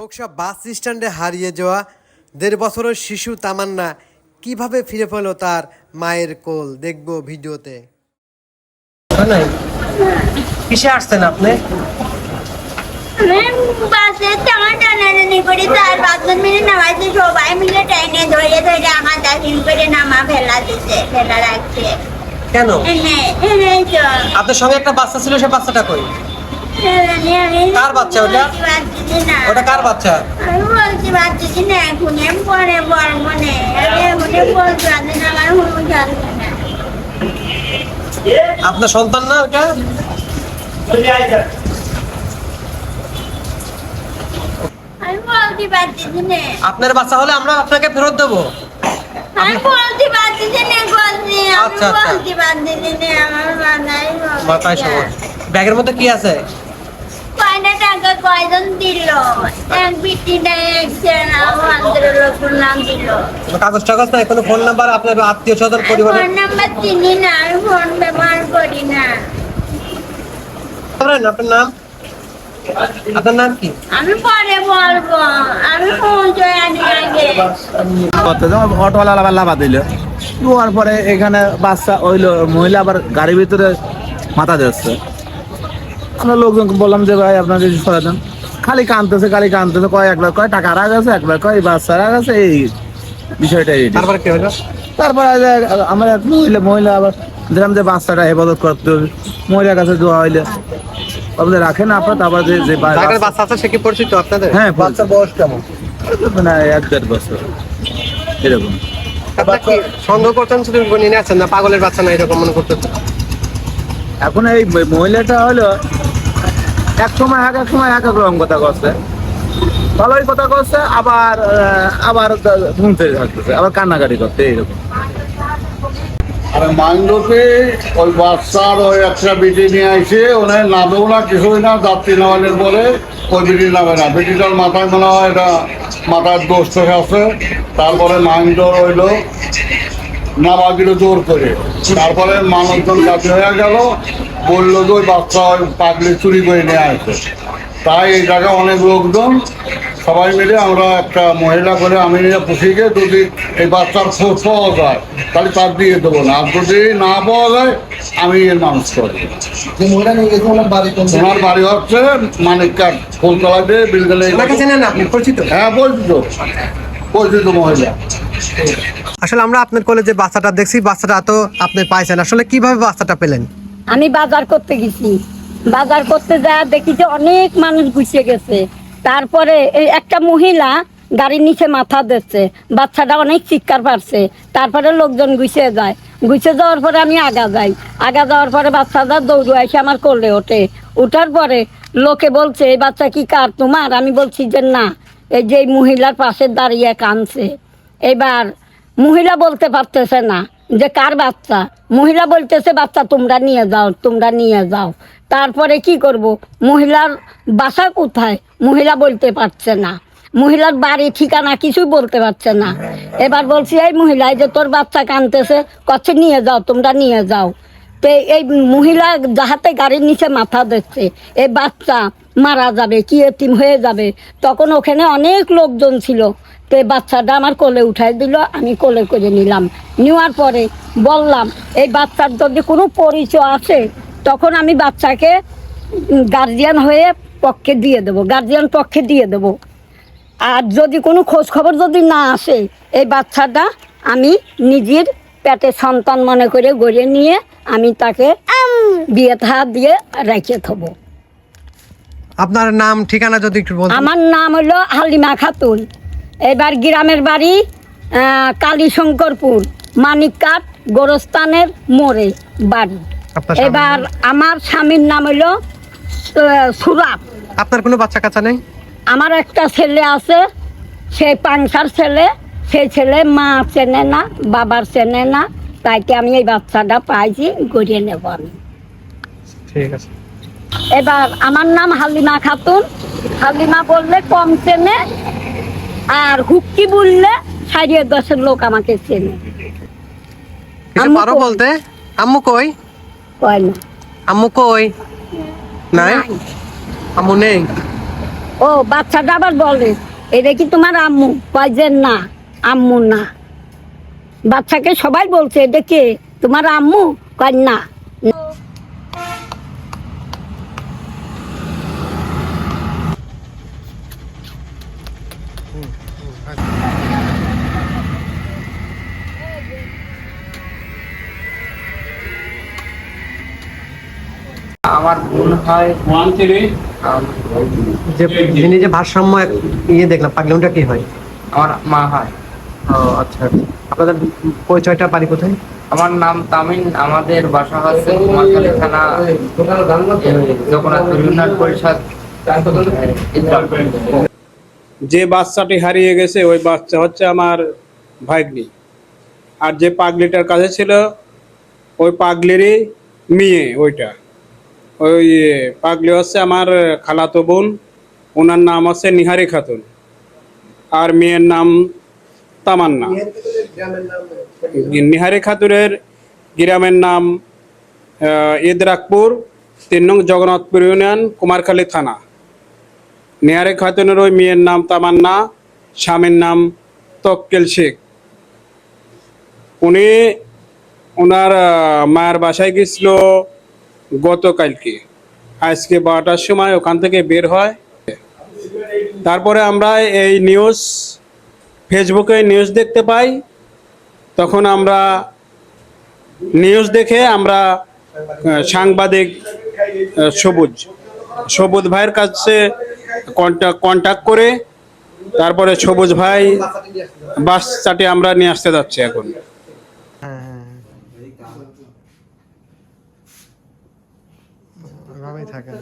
খোকসা বাস স্ট্যান্ডে হারিয়ে যাওয়া দেড় বছরের শিশু তামান্না কীভাবে ফিরে পেল তার মায়ের কোল? দেখব ভিডিওতে। কিসে আসছেন আপনি? বাসে টানা টানাটানি করি তার বাথরুম মিলে নামাইছে সবাই মিলে ট্রেনে ধরে ধরে আমার দাখিল করে নামা ফেলা দিচ্ছে ফেলা রাখছে। কেন? এনে এনে তো আপনার সঙ্গে একটা বাচ্চা ছিল সে বাচ্চাটা কই? কার বাচ্চা ওটা? ওটা কার বাচ্চা? আমি বলতে পারতেছি না এখন পরে বলব না আমি এখনই বলতে পারছি না আমার হুমু চলবে না আপনার সন্তান না ওটা আপনার বাচ্চা হলে আমরা আপনাকে ফেরত দেবো আচ্ছা, আচ্ছা। মাথায় সমস্যা। ব্যাগের মধ্যে কি আছে? কয়টা টাকা কয়জন দিল এক বিটি নাই একজন আমাদের নাম দিল কাগজ টাগজ নাই কোনো ফোন নাম্বার আপনার আত্মীয় স্বজন পরিবার ফোন নাম্বার চিনি না আমি ফোন ব্যবহার করি না আপনার নাম আপনার নাম কি আমি পরে বলব আমি পৌঁছে আনি আগে অটোওয়ালা আবার লাভা দিল দেওয়ার পরে এখানে বাচ্চা ওইলো মহিলা আবার গাড়ির ভিতরে মাথা দিচ্ছে আমরা লোকজনকে বললাম যে ভাই আপনার কিছু সরে দেন। খালি কানতেছে খালি কানতেছে কয় একবার কয় টাকা রাখ আছে একবার কয় বাচ্চা রাখ আছে এই বিষয়টা এই তারপরে কি হলো? তারপরে আমার এক মহিলা মহিলা আবার দেখলাম যে বাচ্চাটা হেফাজত করতে হবে। মহিলার কাছে দোয়া হইলে। আপনি রাখেন আপনার তারপর যে যে বাচ্চা আছে সে কি পরিচিত আপনাদের? হ্যাঁ বাচ্চার বয়স কেমন? না এক দেড় বছর। এরকম। সন্দেহ করছেন শুধু নিয়ে আছেন না পাগলের বাচ্চা না এরকম মনে করতেছেন? এখন এই মহিলাটা হলো এক সময় এক এক সময় এক এক রকম কথা করছে ভালোই কথা করছে আবার আবার ঘুমতে থাকতেছে, আবার কান্নাকাটি করতে এইরকম। আর মাইন্ডতে ওই বাচ্চার ওই একটা বিটি নিয়ে আইসে ওনার নামেও না কিছুই না, যাত্রী নামানোর পরে ওই বিটি নামে না। বিটিটার মাথায় মনে হয় এটা মাথার দোষ আছে। তারপরে মাইন্ডর হইল নামা দিল জোর করে। তারপরে মানুষজন কাছে হয়ে গেল বলল যে ওই বাচ্চা পাগলি চুরি করে নিয়ে আসে তাই এই জায়গায় অনেক লোকজন সবাই মিলে আমরা একটা মহিলা করে আমি পুষিকে যদি এই বাচ্চার খোঁজ পাওয়া যায় তাহলে তার দিয়ে দেবো না। আর যদি না পাওয়া যায় আমি এর মানুষ করি ওনার বাড়ি হচ্ছে মানিককাট ফুলতলাতে বিলগেলে ওনাকে চেনেন না আপনি? পরিচিত? হ্যাঁ পরিচিত পরিচিত মহিলা আসলে আমরা আপনার কলেজে বাচ্চাটা দেখছি বাচ্চাটা তো আপনি পাইছেন। আসলে কীভাবে বাচ্চাটা পেলেন? আমি বাজার করতে গেছি। বাজার করতে যা দেখি যে অনেক মানুষ গুছিয়ে গেছে। তারপরে এই একটা মহিলা গাড়ির নিচে মাথা দিচ্ছে। বাচ্চাটা অনেক চিৎকার পারছে। তারপরে লোকজন গুছিয়ে যায়। গুছিয়ে যাওয়ার পরে আমি আগা যাই। আগা যাওয়ার পরে বাচ্চাটা দৌড়ে এসে আমার কোলে ওঠে। ওঠার পরে লোকে বলছে এই বাচ্চা কি কার তোমার? আমি বলছি যে না। এই যে মহিলার পাশে দাঁড়িয়ে কানছে এবার মহিলা বলতে পারতেছে না যে কার বাচ্চা? মহিলা বলতেছে, বাচ্চা, তোমরা নিয়ে যাও, তোমরা নিয়ে যাও। তারপরে কি করব? মহিলার বাসা কোথায়? মহিলা বলতে পারছে না। মহিলার বাড়ি, ঠিকানা কিছুই বলতে পারছে না। এবার বলছি, এই মহিলা যে তোর বাচ্চা কানতেছে কচ্ছে নিয়ে যাও, তোমরা নিয়ে যাও। এই মহিলা যাহাতে গাড়ির নিচে মাথা দিচ্ছে এই বাচ্চা মারা যাবে, কি এতিম হয়ে যাবে। তখন ওখানে অনেক লোকজন ছিল। তো এই বাচ্চাটা আমার কোলে উঠাই দিল, আমি কোলে করে নিলাম। নেওয়ার পরে বললাম, এই বাচ্চার যদি কোনো পরিচয় আছে, তখন আমি বাচ্চাকে গার্জিয়ান হয়ে পক্ষে দিয়ে দেবো গার্জিয়ান পক্ষে দিয়ে দেবো। আর যদি কোনো খোঁজ খবর যদি না আসে, এই বাচ্চাটা আমি নিজের পেটে সন্তান মনে করে গড়িয়ে নিয়ে আমি তাকে বিয়ে থা দিয়ে রেখে থবো। আপনার নাম ঠিকানা যদি একটু বলতেন। আমার নাম হলো হালিমা খাতুন। এবার গ্রামের বাড়ি কালীশঙ্করপুর মানিককাট গোরস্থানের মোড়ে বাড়ি। এবার আমার স্বামীর নাম হলো সুরাব আপনার কোনো বাচ্চা কাচ্চা নেই? আমার একটা ছেলে আছে সেই পাংসার ছেলে। সেই ছেলে মা চেনে না বাবার চেনে না তাইতে আমি এই বাচ্চাটা পাইছি গড়িয়ে নেব আমি। ঠিক আছে। এবার আমার নাম হালিমা খাতুন। হালিমা বললে কম চেনে আর হুক্কি বললে সারিয়ে দশের লোক আমাকে চেনে। পারো বলতে? আম্মু কই? কয় না। আম্মু কই? নাই? নাই। আম্মু নেই? ও বাচ্চাটা আবার বলে এটা কি তোমার আম্মু? কয় যে না। আম্মু না। বাচ্চাকে সবাই বলছে এটা কে তোমার আম্মু কয় না আমার বোন হয় যে যিনি যে ভারসাম্য ইয়ে দেখলাম পাগলামটা কি হয়? আমার মা হয়। ও আচ্ছা আচ্ছা। আপনাদের পরিচয়টা বাড়ি কোথায়? আমার নাম তামিন আমাদের বাসা হচ্ছে কুমারখালী থানা জগন্নাথ ইউনিয়ন পরিষদ। যে বাচ্চাটি হারিয়ে গেছে ওই বাচ্চা হচ্ছে আমার ভাগ্নি। আর যে পাগলিটার কাছে ছিল ওই পাগলিরই মেয়ে ওইটা। ওই পাগলি হচ্ছে আমার খালাতো বোন ওনার নাম হচ্ছে নিহারি খাতুন। আর মেয়ের নাম তামান্না। নিহারি খাতুনের গ্রামের নাম ইদরাকপুর, তিন নং জগন্নাথপুর ইউনিয়ন, কুমারখালী থানা। নেহারে খাতুনের ওই মেয়ের নাম তামান্না, স্বামীর নাম তক্কেল শেখ। উনি ওনার মায়ের বাসায় গেছিল গতকালকে। আজকে বারোটার সময় ওখান থেকে বের হয়। তারপরে আমরা এই নিউজ ফেসবুকে নিউজ দেখতে পাই, তখন আমরা নিউজ দেখে আমরা সাংবাদিক সবুজ সবুজ ভাইয়ের কাছে কন্ট্যাক্ট করে, তারপরে সবুজ ভাই বাস বাচ্চাটি আমরা নিয়ে আসতে যাচ্ছি এখন। এভাবেই থাকে